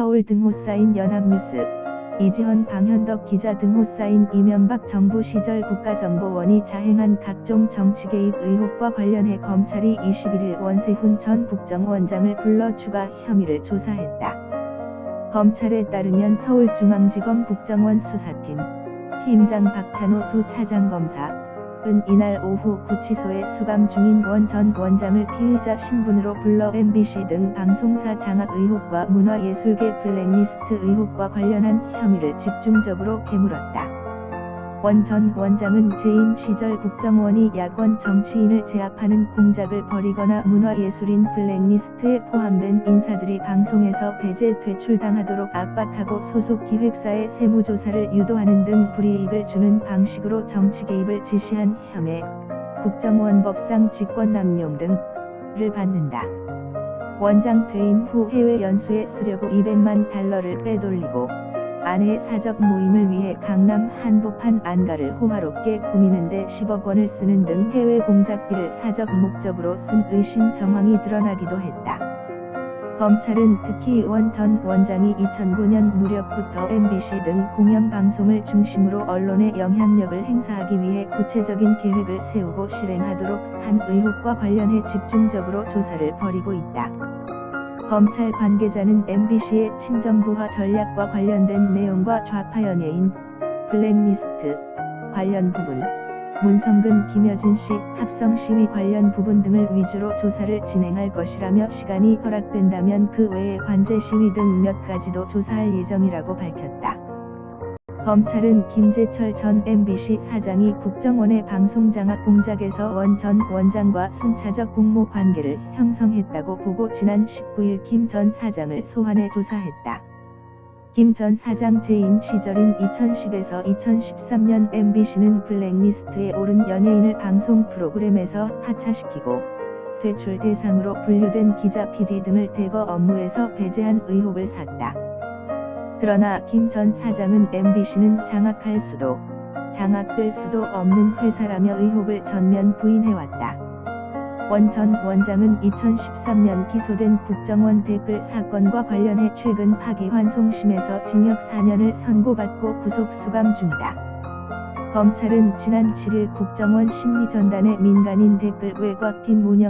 서울 등호 쌓인 연합뉴스, 이지헌 방현덕 기자 등호 쌓인 이명박 정부 시절 국가정보원이 자행한 각종 정치 개입 의혹과 관련해 검찰이 21일 원세훈 전 국정원장을 불러 추가 혐의를 조사했다. 검찰에 따르면 서울중앙지검 국정원 수사팀 팀장 박찬호 두 차장검사 은 이날 오후 구치소에 수감 중인 원 전 원장을 피의자 신분으로 불러 MBC 등 방송사 장악 의혹과 문화예술계 블랙리스트 의혹과 관련한 혐의를 집중적으로 깨물었다. 원 전 원장은 재임 시절 국정원이 야권 정치인을 제압하는 공작을 벌이거나 문화예술인 블랙리스트에 포함된 인사들이 방송에서 배제 퇴출당하도록 압박하고 소속 기획사의 세무조사를 유도하는 등 불이익을 주는 방식으로 정치 개입을 지시한 혐의, 국정원 법상 직권남용 등을 받는다. 원장 퇴임 후 해외 연수에 쓰려고 200만 달러를 빼돌리고 아내의 사적 모임을 위해 강남 한복판 안가를 호화롭게 꾸미는데 10억 원을 쓰는 등 해외 공작비를 사적 목적으로 쓴 의심 정황이 드러나기도 했다. 검찰은 특히 원 전 원장이 2009년 무렵부터 MBC 등 공영방송을 중심으로 언론의 영향력을 행사하기 위해 구체적인 계획을 세우고 실행하도록 한 의혹과 관련해 집중적으로 조사를 벌이고 있다. 검찰 관계자는 MBC의 친정부와 전략과 관련된 내용과 좌파 연예인, 블랙리스트, 관련 부분, 문성근 김여진 씨 합성 시위 관련 부분 등을 위주로 조사를 진행할 것이라며 시간이 허락된다면 그 외에 관제 시위 등 몇 가지도 조사할 예정이라고 밝혔다. 검찰은 김재철 전 MBC 사장이 국정원의 방송장악 공작에서 원 전 원장과 순차적 공모 관계를 형성했다고 보고 지난 19일 김 전 사장을 소환해 조사했다. 김 전 사장 재임 시절인 2010에서 2013년 MBC는 블랙리스트에 오른 연예인을 방송 프로그램에서 하차시키고 퇴출 대상으로 분류된 기자 PD 등을 대거 업무에서 배제한 의혹을 샀다. 그러나 김 전 사장은 MBC는 장악할 수도, 장악될 수도 없는 회사라며 의혹을 전면 부인해왔다. 원 전 원장은 2013년 기소된 국정원 댓글 사건과 관련해 최근 파기환송심에서 징역 4년을 선고받고 구속 수감 중이다. 검찰은 지난 7일 국정원 심리전단의 민간인 댓글 외곽팀 운영